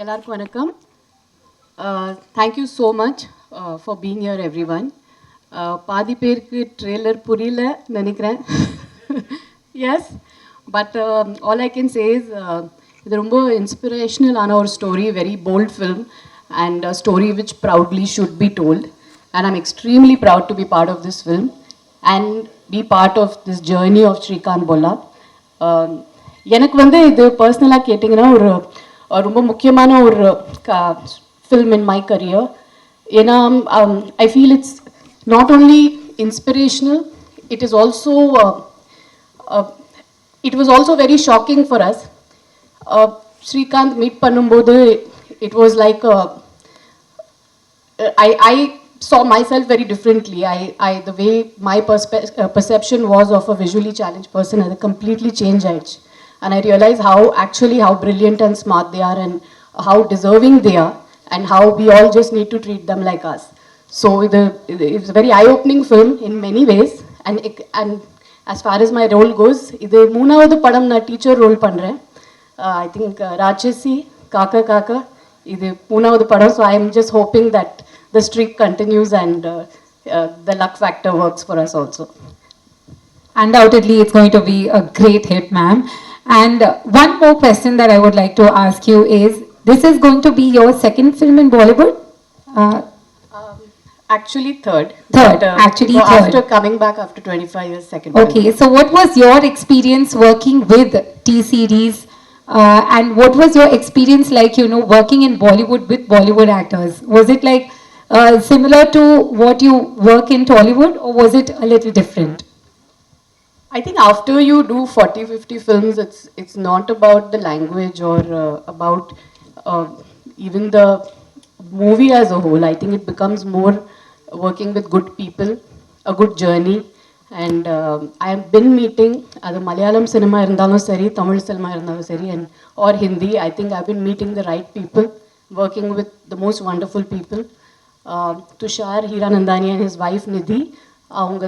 எல்லாருக்கும் வணக்கம். Thank you so much for being here every one பாதி பேருக்கு ட்ரெய்லர் புரியல நினைக்கிறேன். Yes but all I can says இது ரொம்ப இன்ஸ்பிரேஷ்னலான ஒரு story very bold film and story which proudly should be told and I'm extremely proud to be part of this film and be part of this journey of Srikanth Bolla எனக்கு வந்து இது பர்சனலாக கேட்டிங்கன்னா ஒரு ரொம்ப முக்கியமான ஒரு ஃபில்ம் இன் மை கரியர் ஏன்னா I feel it's not only inspirational it is also it was also very shocking for us Srikanth meet பண்ணும்போது it was like I, I saw myself very differently. I, I the way my perspe- uh, perception was of a visually challenged person had completely changed. ஆயிடுச்சு. And I realized how actually how brilliant and smart they are and how deserving they are and how we all just need to treat them like us. So the, it's a very eye-opening film in many ways. And, it, and as far as my role goes, இது மூணாவது படம் நான் teacher role பண்ணுறேன் I think Raatchasi காக்கா காக்கா இது மூணாவது படம் so I am just hoping that the ஸ்ட்ரிக் continuous and the luck factor works for us also Undoubtedly, it's going to be a great hit, ma'am. And uh, one more question that I would like to ask you is, this is going to be your second film in Bollywood? Uh, Actually, third. Third, But, uh, actually so third. After coming back after 25 years, second. Okay, so what was your experience working with T series? Uh, and what was your experience like, you know, working in Bollywood with Bollywood actors? Was it like uh, similar to what you work in Tollywood or was it a little different? I think after you do 40, 50 films, it's it's not about the language or uh, about uh, even the movie as a whole. I think it becomes more working with good people, a good journey. And uh, I have been meeting other Malayalam cinema irundalum seri, Tamil cinema irundalum seri, and or Hindi. I think I've been meeting the right people, working with the most wonderful people. Uh, Tushar Hiranandani and his wife Nidhi,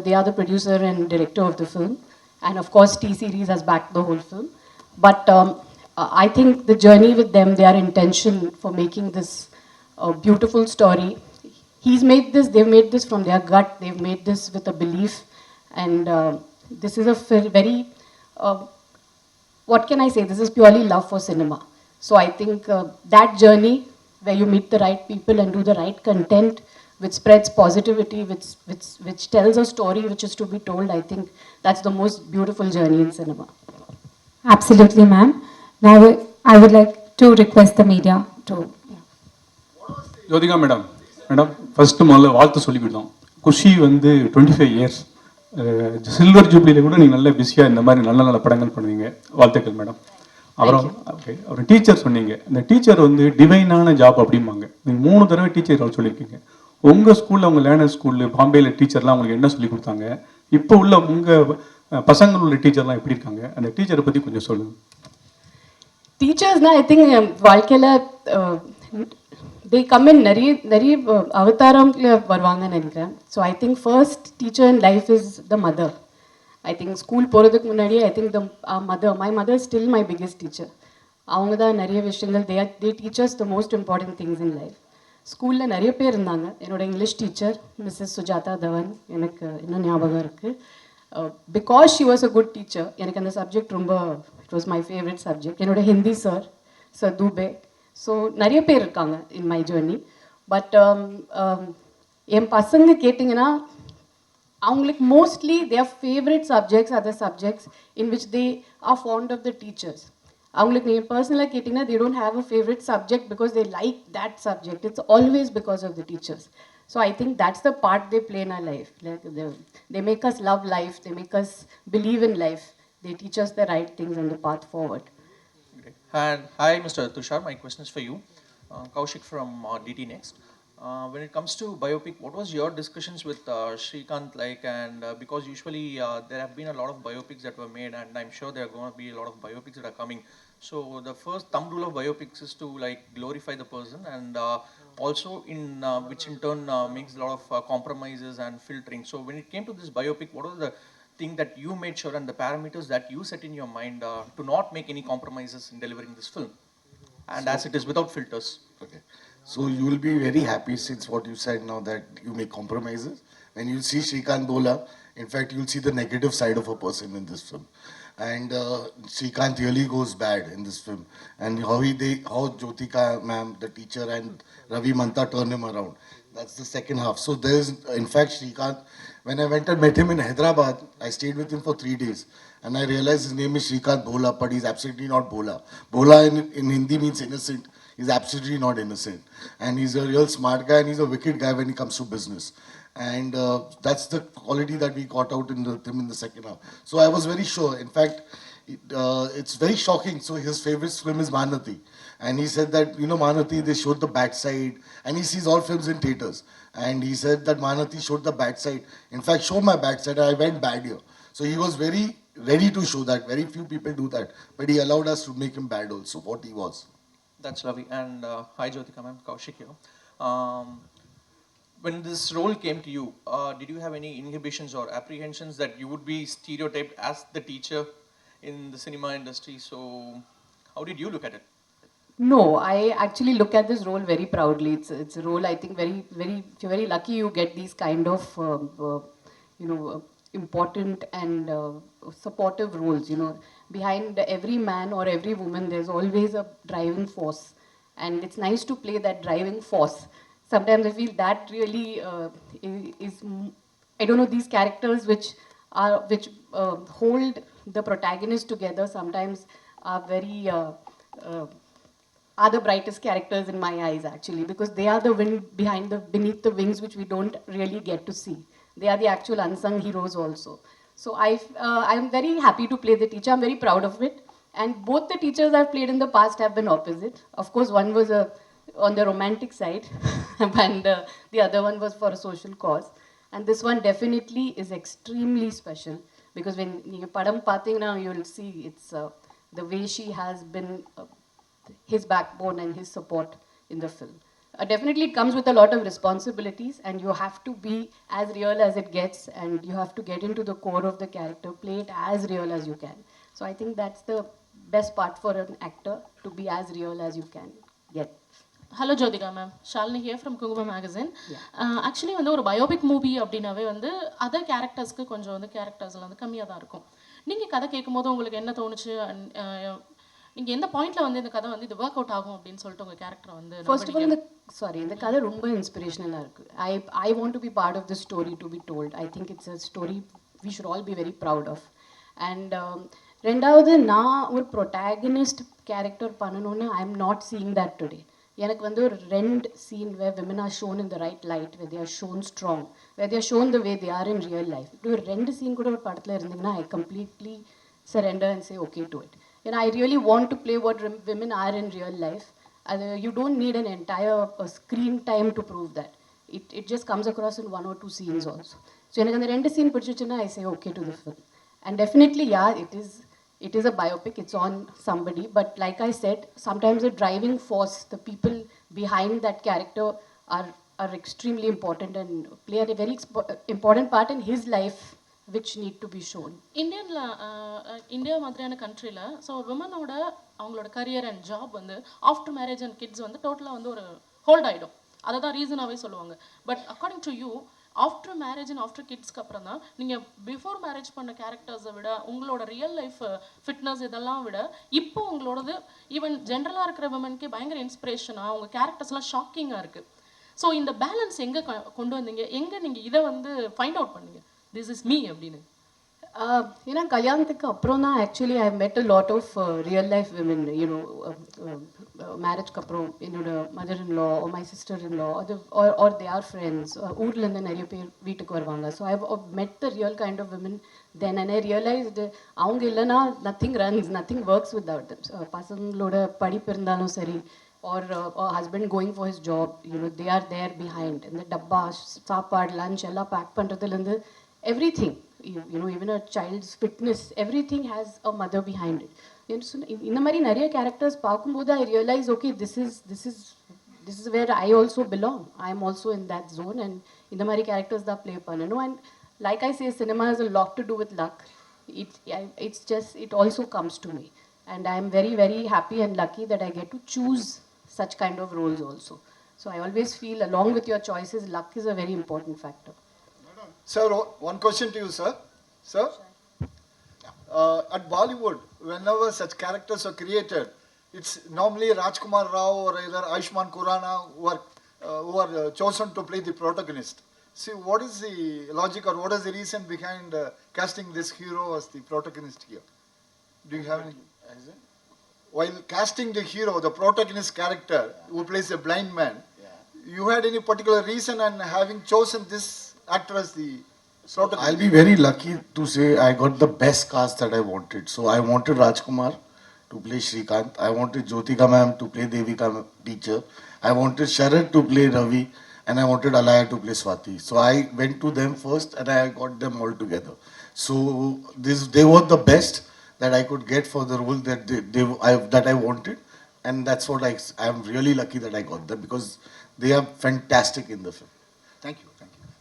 they are the producer and director of the film. And of course, T series has backed the whole film. But um, uh, I think the journey with them, their intention for making this uh, beautiful story, he's made this, they've made this from their gut, they've made this with a belief. And uh, this is a very, uh, what can I say? This is purely love for cinema. So I think uh, that journey where you meet the right people and do the right content, which spreads positivity, which, which, which tells a story which is to be told, I think that's the most beautiful journey in cinema. Absolutely, ma'am. Now I would like to request the media to. Jyothika madam madam first முதல்ல வாழ்த்து சொல்லிக்கிட்டோம் குஷி வந்து twenty five years silver ஜூப்ளியில் கூட நீங்கள் நல்ல பிஸியாக இந்த மாதிரி நல்ல நல்ல படங்கள் பண்ணுவீங்க. வாழ்த்துக்கள் மேடம் அப்புறம் ஓகே அப்புறம் டீச்சர் சொன்னீங்க. இந்த டீச்சர் வந்து டிவைனான ஜாப் அப்படிம்பாங்க. நீங்கள் மூணு தடவை டீச்சர் சொல்லியிருக்கீங்க. உங்கள் ஸ்கூலில் உங்கள் லேர்னர் ஸ்கூலில் பாம்பேயில் டீச்சர்லாம் உங்களுக்கு என்ன சொல்லி கொடுத்தாங்க? இப்போ உள்ள உங்கள் பசங்கள் உள்ள டீச்சர்லாம் எப்படி இருக்காங்க? அந்த டீச்சரை பற்றி கொஞ்சம் சொல்லுங்கள் டீச்சர்ஸ்னால் ஐ திங்க் வாழ்க்கையில் தே கம் இன் நிறைய நிறைய uh, அவதாரம்ல வருவாங்கன்னு நினைக்கிறேன். So I think first teacher in life is the mother I think school போகிறதுக்கு முன்னாடியே I think the mother my mother still my biggest teacher அவங்க தான் நிறைய விஷயங்கள் they are they teachers the most important things in life ஸ்கூலில் நிறைய பேர் இருந்தாங்க. என்னோட English teacher Mrs Sujatha Dhawan எனக்கு இன்னும் ஞாபகம் இருக்குது because she was a good teacher எனக்கு அந்த சப்ஜெக்ட் ரொம்ப it was my favourite subject என்னோட Hindi sir sir Dubey. So நிறைய பேர் இருக்காங்க இன் மை ஜேர்னி பட் என் பசங்க கேட்டிங்கன்னா அவங்களுக்கு mostly their favourite subjects other subjects in which they are fond of the teachers அவங்களுக்கு நீங்கள் பர்சனலாக கேட்டிங்கன்னா they don't have a favourite subject because they like that subject it's always because of the teachers so I think that's the part they play in our life. Like they, they make us love life, they make us believe in life, they teach us the right things and the path forward. Great. And hi, Mr. Tushar. My question is for you. uh, Kaushik from DT Next. When it comes to biopic, what was your discussions with uh, Shrikant like? And uh, because usually uh, there have been a lot of biopics that were made, and I'm sure there are going to be a lot of biopics that are coming. So the first thumb rule of biopics is to like glorify the person, and uh, also in uh, which in turn uh, makes a lot of uh, compromises and filtering. So when it came to this biopic, what was the thing that you made sure and the parameters that you set in your mind uh, to not make any compromises in delivering this film? and as it is without filters. Okay. So you will be very happy since what you said now that you make compromises. When you see Shrikant Bola, in fact, you'll see the negative side of a person in this film. And uh, Shrikant really goes bad in this film. And how he they how Jyotika ma'am, the teacher, and Ravi Manta turn him around. That's the second half. So there's in fact Shrikant. When I went and met him in Hyderabad, I stayed with him for three days. And I realized his name is Shrikant Bola, but he's absolutely not Bola. Bola in, in Hindi means innocent. He's absolutely not innocent. And he's a real smart guy and he's a wicked guy when it comes to business. And uh, that's the quality that we got out in the, him in the second half. So I was very sure. In fact, it, uh, it's very shocking. So his favorite film is Manati. And he said that, you know, Manati, they showed the bad side. And he sees all films in theaters. And he said that Manati showed the bad side. In fact, showed my bad side. I went bad here. So he was very ready to show that. Very few people do that. But he allowed us to make him bad also, what he was. That's lovely. And uh, hi, Jyotika ma'am, Kaushik here. Um, when this role came to you, uh, did you have any inhibitions or apprehensions that you would be stereotyped as the teacher in the cinema industry? So, how did you look at it? No, I actually look at this role very proudly. It's it's a role I think very very if you're very lucky you get these kind of um, uh, you know uh, important and uh, supportive roles. You know, behind every man or every woman, there's always a driving force, and it's nice to play that driving force. Sometimes I feel that really uh, is I don't know these characters which are which uh, hold the protagonist together. Sometimes are very uh, uh, are the brightest characters in my eyes actually because they are the wind behind the beneath the wings which we don't really get to see they are the actual unsung heroes also so i uh, i'm very happy to play the teacher. I'm very proud of it. And both the teachers i've played in the past have been opposite. Of course one was a on the romantic side and uh, the other one was for a social cause. And this one definitely is extremely special because when you padam now you'll see it's uh, the way she has been uh, his backbone and his support in the film Uh, definitely, it comes with a lot of responsibilities, and you have to be as real as it gets, and you have to get into the core of the character, play it as real as you can. So, I think that's the best part for an actor to be as real as you can get. Hello Jyothika ma'am Shalini here from குங்கும magazine actually வந்து ஒரு biopic movie அப்படின்னாவே வந்து other கேரக்டர்ஸ்க்கு கொஞ்சம் வந்து கேரக்டர்ஸில் வந்து கம்மியாக தான் இருக்கும் நீங்கள் கதை கேட்கும்போது உங்களுக்கு என்ன தோணுச்சு நீங்கள் எந்த பாயிண்ட்ல வந்து இந்த கதை வந்து இது ஒர்க் அவுட் ஆகும் அப்படின்னு சொல்லிட்டு உங்கள் கேரக்டர் வந்து ஃபர்ஸ்ட் ஆஃப் ஆல் இந்த சாரி இந்த கதை ரொம்ப இன்ஸ்பிரேஷனலாக இருக்குது I I want to be part of the story to be told I think it's a story we should all be very proud of and ரெண்டாவது நான் ஒரு ப்ரொட்டாகனிஸ்ட் கேரக்டர் பண்ணணும்னு I am not seeing that today எனக்கு வந்து ஒரு ரெண்டு scene way women are shown in the right light way they are shown strong way they are shown the way they are in real life இப்படி ஒரு ரெண்டு scene கூட ஒரு படத்தில் இருந்தீங்கன்னா I completely surrender and say okay to it. And I really want to play what rem- women are in real life. And, uh, you don't need an entire uh, screen time to prove that. It, it just comes across in one or two scenes also. So எனக்கு அந்த ரெண்டு scene பிடிச்சிச்சுன்னா I say okay to the film. And definitely, yeah, it is it is a biopic, it's on somebody. But like I said, sometimes the driving force, the people behind that character are are extremely important and play a very expo- important part in his life, which need to be shown இந்தியனில் India மாதிரியான கண்ட்ரியில் so விமனோட அவங்களோட career and job வந்து after marriage and kids வந்து டோட்டலாக வந்து ஒரு hold ஆகிடும் அதை தான் ரீசனாகவே சொல்லுவாங்க. But according to you after marriage and after கிட்ஸ்க்கு அப்புறம் தான் நீங்கள் பிஃபோர் மேரேஜ் பண்ண கேரக்டர்ஸை விட உங்களோட ரியல் லைஃப் ஃபிட்னஸ் இதெல்லாம் விட இப்போ உங்களோடது ஈவன் ஜென்ரலாக இருக்கிற விமனுக்கே பயங்கர இன்ஸ்பிரேஷனாக உங்கள் கேரக்டர்ஸ்லாம் ஷாக்கிங்காக இருக்குது ஸோ இந்த பேலன்ஸ் எங்கே கொண்டு வந்தீங்க? எங்கே நீங்கள் இதை வந்து ஃபைண்ட் அவுட் பண்ணீங்க? திஸ் இஸ் மீ அப்படின்னு Uh, ஏன்னா கல்யாணத்துக்கு அப்புறம் தான் actually I met a lot of real life women you know மேரேஜ்க்கு அப்புறம் என்னோட mother in law my sister in law அது ஆர் தே ஆர் ஃப்ரெண்ட்ஸ் ஊர்லேருந்து நிறைய பேர் வீட்டுக்கு வருவாங்க so I met the real kind of women then and I realised அவங்க இல்லைன்னா nothing runs nothing works without தம் பசங்களோட படிப்பு இருந்தாலும் சரி or uh, or husband going for his job you know they are there behind இந்த டப்பா சாப்பாடு lunch எல்லாம் பேக் பண்ணுறதுலேருந்து everything you, you know even a child's fitness everything has a mother behind it You know, so இந்த மாதிரி நிறைய characters பார்க்கும்போது ஐ realise okay this is this is this is where I also belong I am also in that zone and இந்த மாதிரி characters தான் play பண்ணணும் and like I say cinema is a lot to do with luck it it's just it also comes to me And I'm very, very happy and lucky that I get to choose such kind of roles also. So I always feel, along with your choices, luck is a very important factor. Sir, one question to you, sir. Sir, uh, at Bollywood, whenever such characters are created, it's normally Rajkumar Rao or either Aishman Kurana who are, uh, who are uh, chosen to play the protagonist. See, what is the logic or what is the reason behind uh, casting this hero as the protagonist here? Do you have any? While casting the hero, the protagonist character who plays a blind man, you had any particular reason and having chosen this the protagonist? I'll be very lucky to say I got the best cast that I wanted. So I wanted Rajkumar to play Shrikant. I wanted Jyotika ma'am to play Devika teacher. I wanted Sharad to play Ravi. And I wanted Alaya to play Swati. So I went to them first and I got them all together. So this they were the best that I could get for the role that they, they I, that I wanted. And that's what I I'm really lucky that I got them because they are fantastic in the film. Thank you.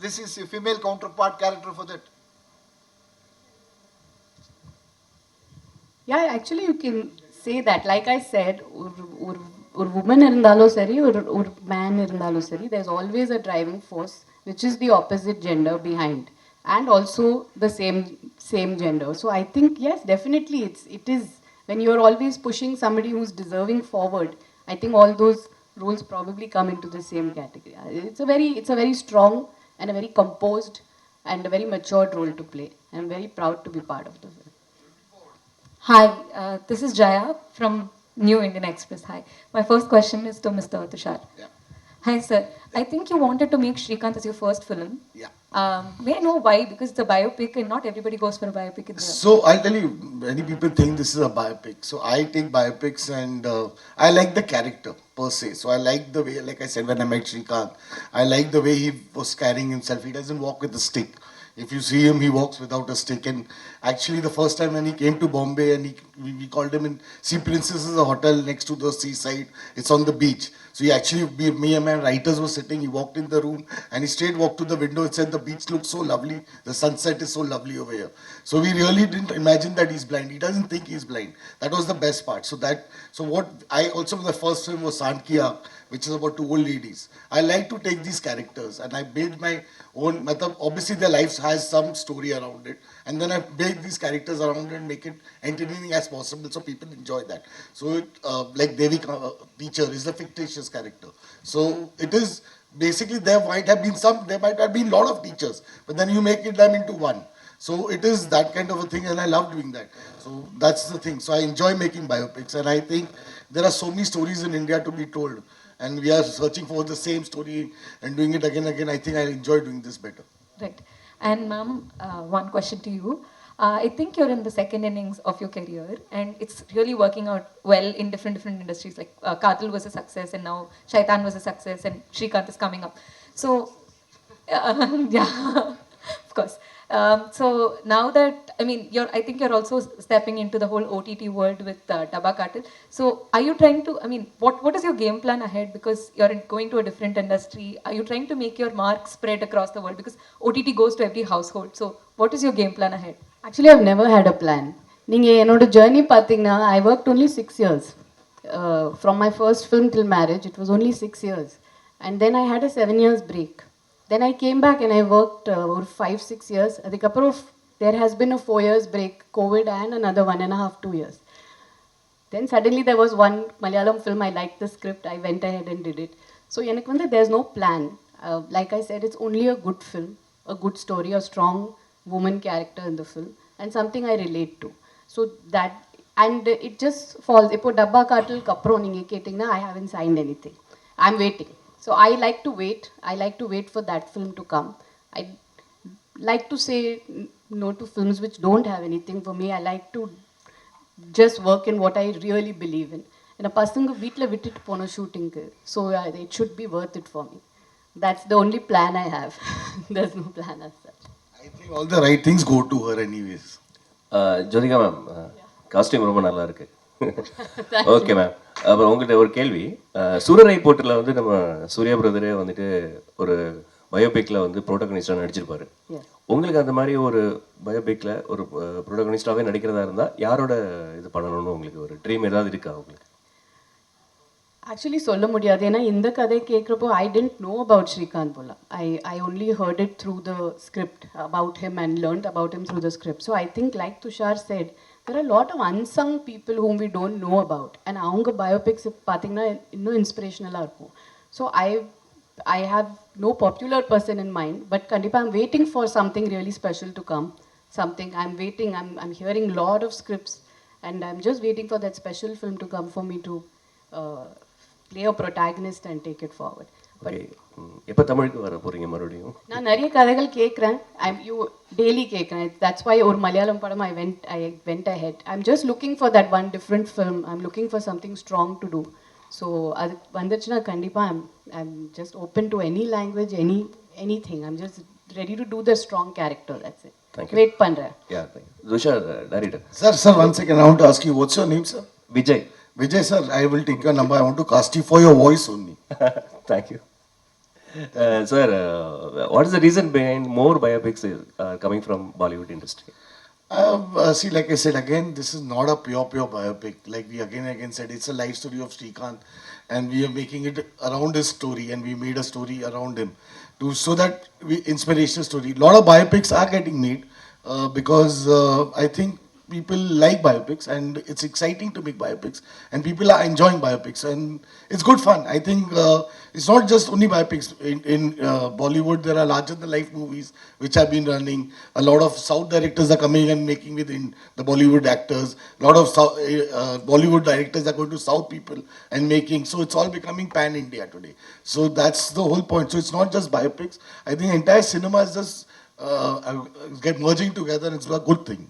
this is a female counterpart character for that? Yeah, actually you can say that. Like I said, ஒரு ஒரு ஒரு woman இருந்தாலும் சரி ஒரு ஒரு man இருந்தாலும் சரி there's always a driving force which is the opposite gender behind and also the same same gender. So I think yes, definitely it's it is when you're always pushing somebody who's deserving forward. I think all those roles probably come into the same category. It's a very it's a very strong and a very composed and a very matured role to play. I'm very proud to be part of the film. Hi, uh, this is Jaya from New Indian Express. Hi. My first question is to Mr. Tushar. Yeah. Hi, sir. I think you wanted to make Shrikant as your first film. Yeah. Um, may I know why? Because it's a biopic and not everybody goes for a biopic in the So I'll tell you, many people think this is a biopic. So I take biopics and uh, I like the character per se. So I like the way, like I said when I met Shrikant, I like the way he was carrying himself. He doesn't walk with a stick. If you see him, he walks without a stick. And actually, the first time when he came to Bombay and he, we, we called him in Sea Princess is a hotel next to the seaside. It's on the beach. So he actually, me, me and my writers were sitting. He walked in the room and he straight walked to the window and said, "The beach looks so lovely. The sunset is so lovely over here." So we really didn't imagine that he's blind. He doesn't think he's blind. That was the best part. So that, so what I also the first film was Sandkiya, which is about two old ladies. I like to take these characters and I build my own. Obviously, their lives has some story around it, and then I build these characters around it and make it entertaining as possible so people enjoy that. So, it, uh, like Devika, uh, teacher, is a fictitious character. So it is basically there might have been some, there might have been a lot of teachers, but then you make it them into one. So it is that kind of a thing, and I love doing that. So that's the thing. So I enjoy making biopics, and I think there are so many stories in India to be told, and we are searching for the same story and doing it again and again. I think I enjoy doing this better. Right. And, ma'am, uh, one question to you. Uh, I think you're in the second innings of your career, and it's really working out well in different different industries. Like uh, was a success, and now Shaitan was a success, and Shrikant is coming up. So, uh, yeah, of course. Um, so now that I mean, you're I think you're also stepping into the whole OTT world with uh, Dabba Katil. So, are you trying to? I mean, what what is your game plan ahead? Because you're in, going to a different industry. Are you trying to make your mark spread across the world? Because OTT goes to every household. So, what is your game plan ahead? Actually, I've never had a plan. நீங்கள் என்னோட journey பார்த்தீங்கன்னா I work only six years from my first film till marriage it was only six years and then I had a seven years break then I came back and I work ஒரு five six years அதுக்கப்புறம் there has been a four years break Covid and another one and half two years then suddenly there was one Malayalam film, I liked the script, I went ahead and did it. So எனக்கு வந்து there's no plan. Uh, like I said, it's only a good film, a good story, a strong woman character in the film, and something I relate to. So that, and it just falls. இப்போ டப்பா காட்டிலுக்கு அப்புறம் நீங்கள் கேட்டிங்கன்னா I haven't signed anything. I'm waiting. So I like to wait. I like to wait for that film to come. I like to say no to films which don't have anything for me. I like to just work in what I really believe in. ஏன்னா பசங்க வீட்டில் விட்டுட்டு போனோம் ஷூட்டிங்க்கு so it should be worth it for me. That's the only plan I have. There's no plan as such. I think all the right things go to her anyways. Uh, Jyothika ma'am costume ரொம்ப நல்லா இருக்கு Okay ma'am அப்புறம் உங்கள்கிட்ட ஒரு கேள்வி. சூரரை போட்டில் வந்து நம்ம சூர்யா பிரதரே வந்துட்டு ஒரு பயோபிக்கில் வந்து ப்ரோட்டகனிஸ்டாக நடிச்சிருப்பாரு. உங்களுக்கு அந்த மாதிரி ஒரு பயோபிக்கில் ஒரு ப்ரோட்டகனிஸ்டாகவே நடிக்கிறதா இருந்தால் யாரோட இது பண்ணணும்னு உங்களுக்கு ஒரு ட்ரீம் ஏதாவது இருக்கா உங்களுக்கு? ஆக்சுவலி சொல்ல முடியாது. ஏன்னா இந்த கதை கேட்குறப்போ I didn't know about Srikanth Bolla I I only heard it through the script about him and learnt about him through the script so I think like Tushar said there are lot of unsung people whom we don't know about and அவங்க biopics பார்த்தீங்கன்னா இன்னும் இன்ஸ்பிரேஷனலாக இருக்கும் so I I have no popular person in mind but கண்டிப்பாக I'm waiting for something really special to come something i'm waiting i'm i'm hearing lot of scripts and i'm just waiting for that special film to come for me to uh, play a protagonist and take it forward but okay எப்போ தமிழுக்கு வர போகிறீங்க மறுபடியும் நான் நிறைய கதைகள் கேட்குறேன் I'm you daily கேட்குறேன் தட்ஸ் வை ஒரு மலையாளம் படம் I went I went I head I'm just looking for that one different film I'm looking for something strong to do so அது வந்துச்சுன்னா கண்டிப்பாக I'm I'm just open to any language any any thing I'm just ready to do the strong character that's Thank it you. Wait பண்ணுறேன் யா Tushar director Sir, sir, one second. I want to ask you, what's your name, sir? Vijay Vijay, sir, I will take your number. I want to cast you for your voice only. Thank you. Uh, uh, what is the reason behind more biopics coming from Bollywood industry? Uh, uh, see, like I said again, this is not a pure, pure biopic. Like we again again said, it's a life story of Srikanth, and we are making it around his story, and we made a story around him, to so that we inspirational story. A lot of biopics are getting made uh, because uh, I think people like biopics, and it's exciting to make biopics, and people are enjoying biopics, and it's good fun. I think uh, it's not just only biopics. In, in uh, Bollywood, there are larger than life movies which have been running. A lot of South directors are coming and making within the Bollywood actors. A lot of South, uh, Bollywood directors are going to South people and making. So it's all becoming pan India today. So that's the whole point. So it's not just biopics. I think entire cinema is just uh, get merging together. and It's a good thing.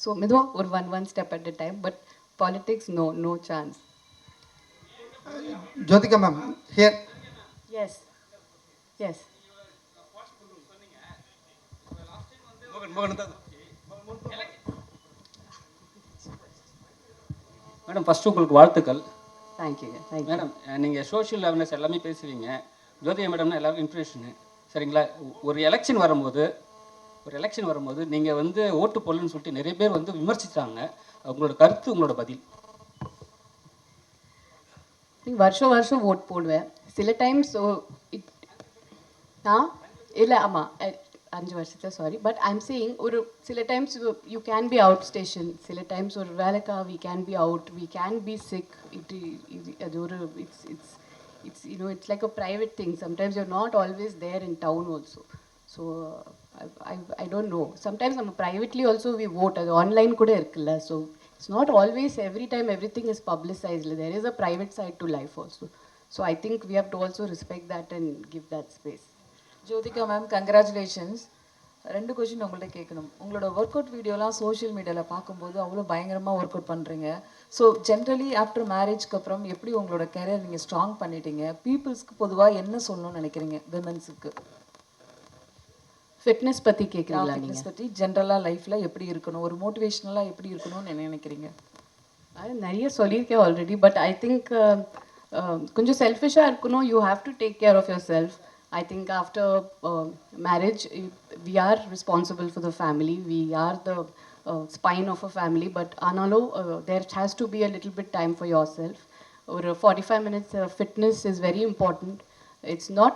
so மெதுவாக ஒரு one one step at a time but politics no no chance Jyotika ma'am, here. Yes yes madam first உங்களுக்கு வாழ்த்துக்கள். தேங்க்யூங்க thank you madam நீங்கள் social awareness எல்லாமே பேசுவீங்க. ஜோதிகா மேடம்னா எல்லாருக்கும் information சரிங்களா? ஒரு எலெக்ஷன் வரும்போது ஒரு எலெக்ஷன் வரும்போது நீங்கள் வந்து ஓட்டு போடலன்னு சொல்லிட்டு நிறைய பேர் வந்து விமர்சித்தாங்க உங்களோட கருத்து உங்களோட பதில்? வருஷம் வருஷம் ஓட் போடுவேன் சில டைம்ஸ் இட் ஆ? இல்லை ஆமாம் அஞ்சு வருஷத்தில் சாரி பட் ஐம் சேயிங் ஒரு சில times you can be out station சில டைம்ஸ் ஒரு வேலைக்கா we can be out we can be sick it அது ஒரு it's it's it's you know it's like a private thing sometimes you're not always there in town also so I I don't know sometimes நம்ம privately also we vote அது online கூட இருக்குல்ல. So it's not always every time everything is publicised there is a private side to life also so I think we have to also respect that and give that space Jyotika ma'am congratulations ரெண்டு question உங்கள்ட்ட கேட்கணும். உங்களோட work out வீடியோலாம் social மீடியாவில் பார்க்கும்போது அவ்வளோ பயங்கரமாக work out பண்ணுறீங்க ஸோ ஜென்ரலி ஆஃப்டர் மேரேஜ்க்கு அப்புறம் எப்படி உங்களோட கெரியர் நீங்கள் ஸ்ட்ராங் பண்ணிட்டீங்க? பீப்புள்ஸ்க்கு பொதுவாக என்ன சொல்லணும்னு நினைக்கிறீங்க? விமன்ஸுக்கு ஃபிட்னஸ் பற்றி கேட்குறீங்களா ஃபிட்னஸ் நீங்கள் பற்றி ஜென்ரலாக லைஃப்பில் எப்படி இருக்கணும் ஒரு மோட்டிவேஷ்னலாக எப்படி இருக்கணும்னு என்ன நினைக்கிறீங்க அது நிறைய சொல்லியிருக்கேன் ஆல்ரெடி பட் ஐ திங்க் கொஞ்சம் செல்ஃபிஷாக இருக்கணும் you have to take care of yourself I think after marriage we are responsible for the family we are the spine of a family but ஆனாலும் there has to be a little bit time for your self ஒரு forty five minutes fitness is very important it's not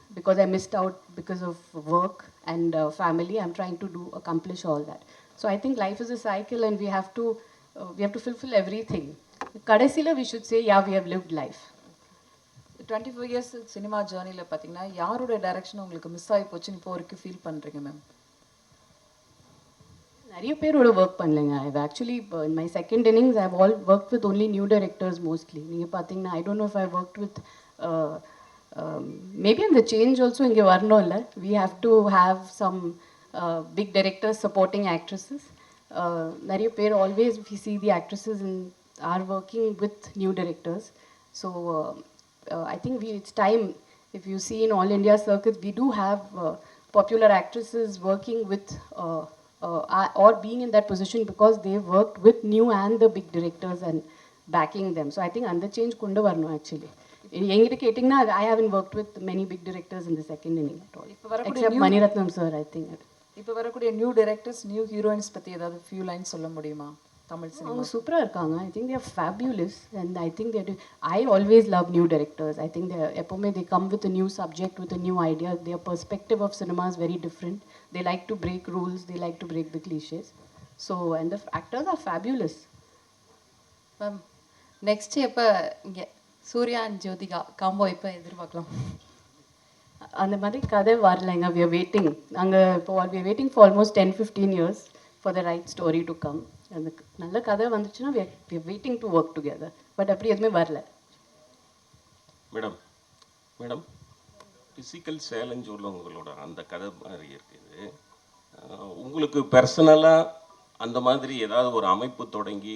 because I missed out because of work and uh, family. I'm trying to do accomplish all that. So I think life is a cycle, and we have to uh, we have to fulfill everything. Kadasila, we should say, yeah, we have lived life. Twenty four years cinema ஜேர்னியில் பார்த்தீங்கன்னா யாரோட direction உங்களுக்கு miss ஆகி போச்சுன்னு இப்போ வரைக்கும் feel பண்ணுறீங்க ma'am நிறைய பேரோட work பண்ணலைங்க I've actually in my second innings I've all work with only new directors mostly நீங்கள் பார்த்தீங்கன்னா ஐ don't know if I work with maybe அந்த சேஞ்ச் ஆல்சோ இங்கே வரணும் இல்லை we have to have some big directors supporting actresses நிறைய பேர் always we see the actresses in are working with new directors so I think we it's time if you see in all India circuits, we do have uh, popular actresses working with uh, uh, are- or being in that position because they've worked with new and the big directors and backing them. So I think under change kundu varno actually. எங்கிட்ட கேட்டிங்கன்னா I haven't work with many big directors இந்த second inning at all இப்போ வரக்கூடிய Mani Ratnam sir I think இப்போ வரக்கூடிய new directors new heroines பற்றி ஏதாவது few lines சொல்ல முடியுமா? தமிழ் சினிமா. அவங்க சூப்பராக இருக்காங்க. I think they're fabulous and I think they're I always love new directors. I think they're எப்போவுமே they come with new subject with new idea their perspective of cinema is very different they like to break rules they like to break the clichés so and the actors are fabulous ma'am next எப்போ இங்கே Surya and Jyothika combo எப்போ எதிர்பார்க்கலாம். அந்த மாதிரி கதை வரலைங்க. We are waiting நாங்கள் இப்போ we are waiting for almost ten fifteen years for the right story to come அந்த நல்ல கதை வந்துச்சுன்னா we are waiting to work together but அப்படி எதுவுமே வரல. மேடம் மேடம் ஃபிசிக்கல் சேலஞ்ச் உள்ளவங்களோட அந்த கதை மாதிரி இருக்குது. உங்களுக்கு பர்சனலாக அந்த மாதிரி ஏதாவது ஒரு அமைப்பு தொடங்கி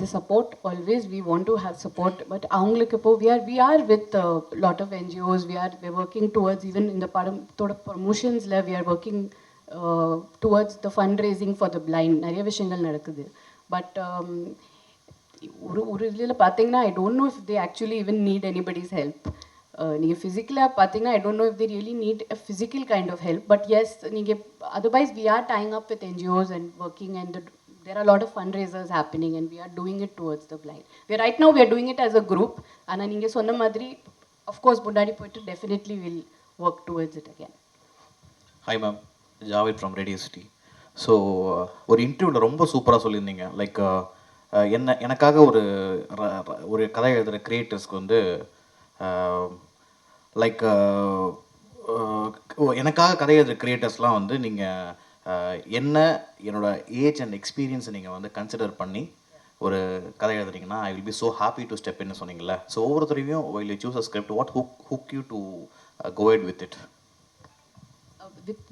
தி support always we want to have support but அவங்களுக்கு இப்போ we R we are with lot of NGOs we are we working towards even இந்த படத்தோட ப்ரமோஷன்ஸில் we are working towards the fund raising for the blind நிறைய விஷயங்கள் நடக்குது but ஒரு ஒரு இதில் பார்த்தீங்கன்னா ஐ don't know if they actually even need anybody's help நீங்கள் ஃபிசிக்கலாக பார்த்தீங்கன்னா ஐ don't know if they really need a physical kind of help but S நீங்கள் otherwise we are dyeing up with NGOs and working and there are a lot of fundraisers happening and we are doing it towards the blind. We are, right now we are doing it as a group and நீங்கள் சொன்ன மாதிரி of course முன்னாடி போயிட்டு definitely will work towards it again. Hi ma'am Javed from radio city so ஒரு இன்டர்வியூவில் ரொம்ப சூப்பராக சொல்லியிருந்தீங்க லைக் என்ன எனக்காக ஒரு ர- ர- ஒரு கதை எழுதுகிற கிரியேட்டர்ஸ்க்கு வந்து லைக் எனக்காக கதை எழுதுகிற கிரியேட்டர்ஸ்லாம் வந்து நீங்கள் என்ன என்னோட ஏஜ் அண்ட் எக்ஸ்பீரியன்ஸை நீங்கள் வந்து கன்சிடர் பண்ணி ஒரு கதை எழுதுறீங்கன்னா I will be so happy to step இன்னு சொன்னீங்கல்ல. ஸோ ஒவ்வொருத்தரையும் while you choose a script what hook hook you to go ahead with it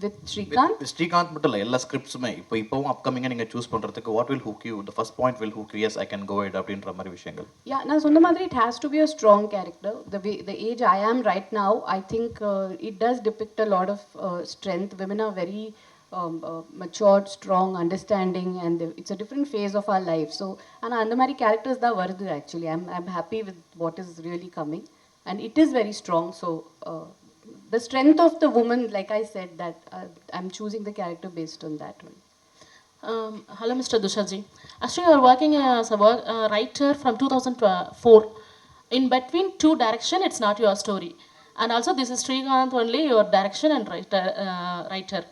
with Srikanth, Srikanth மட்டும் இல்லை எல்லா ஸ்கிரிப்ட்ஸுமே இப்போ இப்போவும் அப்கமிங்காக நீங்கள் சூஸ் பண்ணுறதுக்கு what will hook you the first point will hook yes I can go it அப்படின்ற மாதிரி விஷயங்கள். Yeah, நான் சொன்ன மாதிரி to be a strong character. The way, the age I am right now, I think uh, it does depict a lot of uh, strength. Women are very um, uh, matured, strong understanding, and the, it's a different phase of our life. So, and Andamari characters da vardu actually. I'm, I'm happy with what is really coming, and it is very strong. So, uh, the strength of the woman, like I said, that uh, I'm choosing the character based on that one. Um, hello, Mr. Dushaji. Actually, you're working as a work, uh, writer from 2004. In between two direction, it's not your story. And also, this is Srikanth only, your direction and writer. Uh, writer.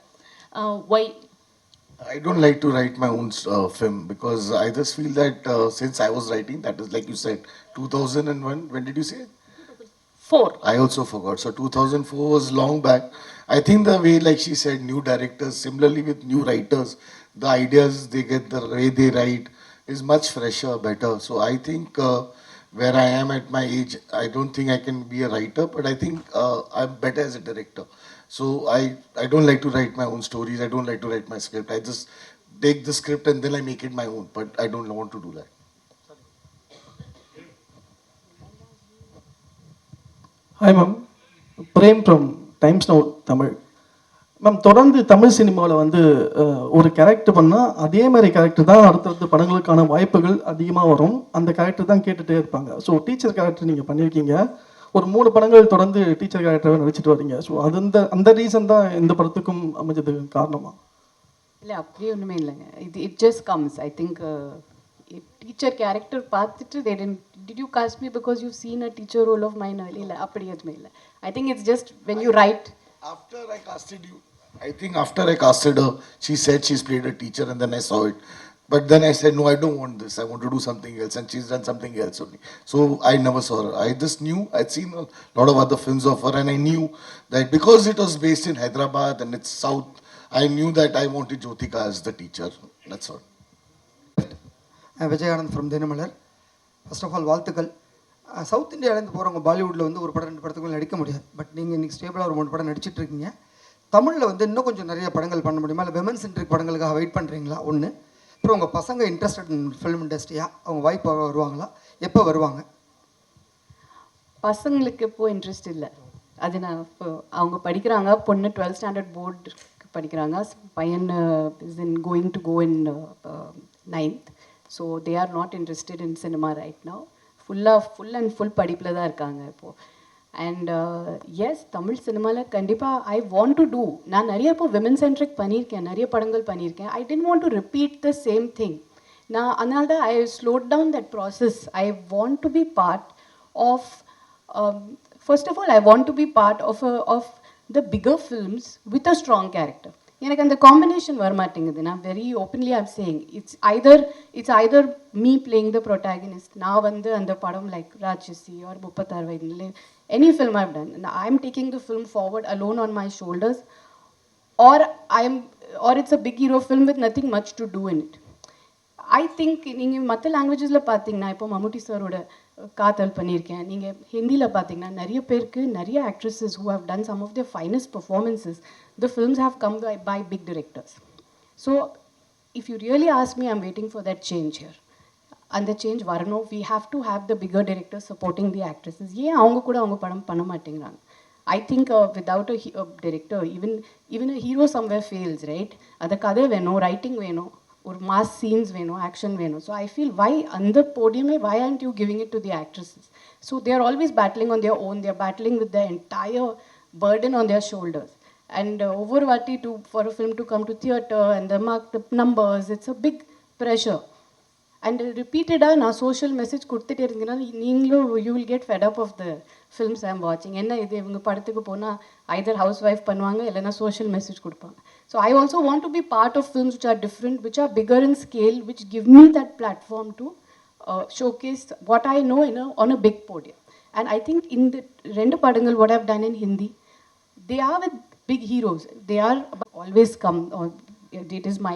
Uh, why? I don't like to write my own uh, film because I just feel that uh, since I was writing, that is like you said, 2001. When did you say? Four. I also forgot. So 2004 was long back. I think the way, like she said, new directors, similarly with new writers, the ideas they get, the way they write is much fresher, better. So I think uh, where I am at my age, I don't think I can be a writer, but I think uh, I'm better as a director So I, I don't like to write my own stories. I don't like to write my script. I just take the script and then I make it my own. But I don't want to do that. Hi ma'am Prem from Times Now Tamil ma'am தொடர்ந்து தமிழ் சினிமாவில் வந்து ஒரு character பண்ணால் அதே மாதிரி character தான் அடுத்தடுத்த படங்களுக்கான வாய்ப்புகள் அதிகமாக வரும் அந்த கேரக்டர் தான் கேட்டுகிட்டே இருப்பாங்க ஸோ டீச்சர் கேரக்டர் நீங்கள் பண்ணியிருக்கீங்க ஒரு மூணு படங்கள் தொடர்ந்து டீச்சர் கேரக்டராக நடிச்சிட்டு வரீங்க ஸோ அது அந்த அந்த ரீசன் தான் இந்த படத்துக்கும் அமைஞ்சதுக்கு காரணமா? இல்லை அப்படி ஒன்றுமே இல்லைங்க. இது it just comes I think teacher character பார்த்துட்டு they tend did you cast me because you seen a teacher role of mine இல்லை அப்படி எதுவுமே இல்லை. I think it's just when you write After I casted you, I think after I casted her, she said she's played a teacher and then I saw it. But then I said, no, I don't want this. I want to do something else. And she's done something else only. So I never saw her. I just knew, I'd seen a lot of other films of her and I knew that because it was based in Hyderabad and it's South, I knew that I wanted Jyotika as the teacher. That's all. Vijayanand from Dinamalar first of all வாழ்த்துக்கள் south இந்தியாவிலேருந்து போகிறவங்க பாலிவுட்டில் வந்து ஒரு படம் ரெண்டு படத்துக்கு மேல நடிக்க முடியாது பட் நீங்கள் இன்றைக்கி ஸ்டேபிளாக ஒரு மூணு படம் நடிச்சிட்டு இருக்கீங்க தமிழில் வந்து இன்னும் கொஞ்சம் நிறைய படங்கள் பண்ண முடியுமா இல்லை விமன் சென்ட்ரிக் படங்களுக்காக வெயிட் பண்ணுறீங்களா ஒன்று அப்புறம் உங்கள் பசங்க இன்ட்ரெஸ்டட் இன் ஃபிலிம் இண்டஸ்ட்ரியா அவங்க வாய்ப்பு வருவாங்களா? எப்போ வருவாங்க? பசங்களுக்கு இப்போ இன்ட்ரெஸ்ட் இல்லை. அது நான் இப்போ அவங்க படிக்கிறாங்க பொண்ணு டுவெல்த் ஸ்டாண்டர்ட் போர்டு படிக்கிறாங்க. பையன் is in going to go in ninth so they are not interested in cinema right now ஃபுல்லாக ஃபுல் அண்ட் ஃபுல் படிப்பில் தான் இருக்காங்க இப்போது அண்ட் எஸ் தமிழ் சினிமாவில் கண்டிப்பாக ஐ வாண்ட் டு டூ நான் நிறைய இப்போ விமன் சென்ட்ரிக் பண்ணியிருக்கேன் நிறைய படங்கள் பண்ணியிருக்கேன். I didn't want to repeat the same thing நான் அதனால தான் I slowed down that process I want to be part of first of all I want to be part of of the bigger films with a strong character எனக்கு அந்த combination வரமாட்டேங்குது. நான் very openly I'm saying it's either it's either me playing the protagonist நான் வந்து அந்த படம் like ராட்சசி R முப்பத்தாறு வயதுலேயே any film I've done I am taking the film forward alone on my shoulders R I am R it's a big hero film with nothing much to two in it I think நீங்கள் மற்ற லாங்குவேஜஸில் பார்த்தீங்கன்னா இப்போ மம்முட்டி சாரோட காதல் பண்ணியிருக்கேன் நீங்கள் ஹிந்தியில் பார்த்தீங்கன்னா நிறைய பேருக்கு நிறைய actresses who have done some of the finest performances the films have come by by big directors so if you really as me I'm waiting for that change here அந்த சேஞ்ச் வரணும் we have to have the bigger director supporting the actresses ஏன் அவங்க கூட அவங்க படம் பண்ண மாட்டேங்கிறாங்க I think without a director even even a hero somewhere fails right அந்த கதை வேணும் ரைட்டிங் வேணும் ஒரு மாஸ் சீன்ஸ் வேணும் ஆக்ஷன் வேணும் ஸோ ஐ ஃபீல் வை அந்த போடியமே why and you giving it to the actresses so they are always battling on their own they're battling with the entire burden on their shoulders and ஒவ்வொரு வாட்டி to for a film to come to theatre and the mark the numbers it's a big pressure and ரிப்பீட்டடாக நான் social message கொடுத்துட்டே இருந்தீங்கன்னா நீங்களும் you will get fed up of the films I'm வாட்சிங் என்ன இது? இவங்க படத்துக்கு போனால் ஐதர் ஹவுஸ் ஒய்ஃப் பண்ணுவாங்க இல்லைனா சோஷியல் மெசேஜ் கொடுப்பாங்க. So I also want to be part of films which are different which are bigger in scale which give me that platform to showcase what I know in on a big podium and I think இந்த ரெண்டு படங்கள் what have done in Hindi they are with big heroes they are always come it is my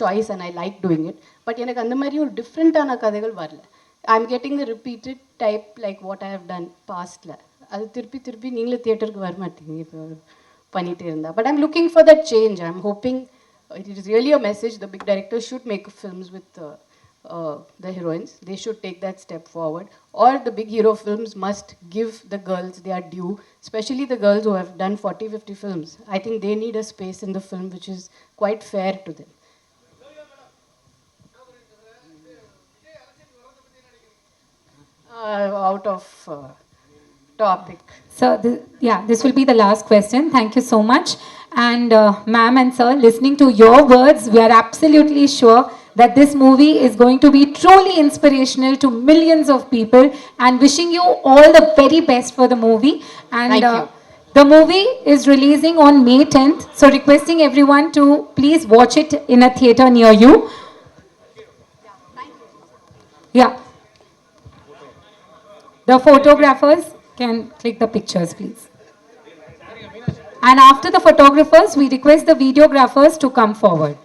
choice and I like doing it doing it. But எனக்கு அந்த மாதிரி ஒரு டிஃப்ரெண்ட்டான கதைகள் வரல I am getting the repeated type like what I have done பாஸ்டில் அது திருப்பி திருப்பி நீங்களே தியேட்டருக்கு வர மாட்டீங்க இப்போ பண்ணிகிட்டே இருந்தா but I'm looking for that change I am hoping it is really a message the big director should make films with uh, the heroines. They should take that step forward. Or the big hero films must give the girls their due, especially the girls who have done 40, 50 films. I think they need a space in the film which is quite fair to them. Out of uh, topic. So, th- yeah, this will be the last question. Thank you so much. And, uh, ma'am and sir, listening to your words, we are absolutely sure that this movie is going to be truly inspirational to millions of people and wishing you all the very best for the movie. And, Thank uh, you. the movie is releasing on May 10th, so requesting everyone to please watch it in a theater near you. Yeah. The photographers can click the pictures, please. And after the photographers, we request the videographers to come forward.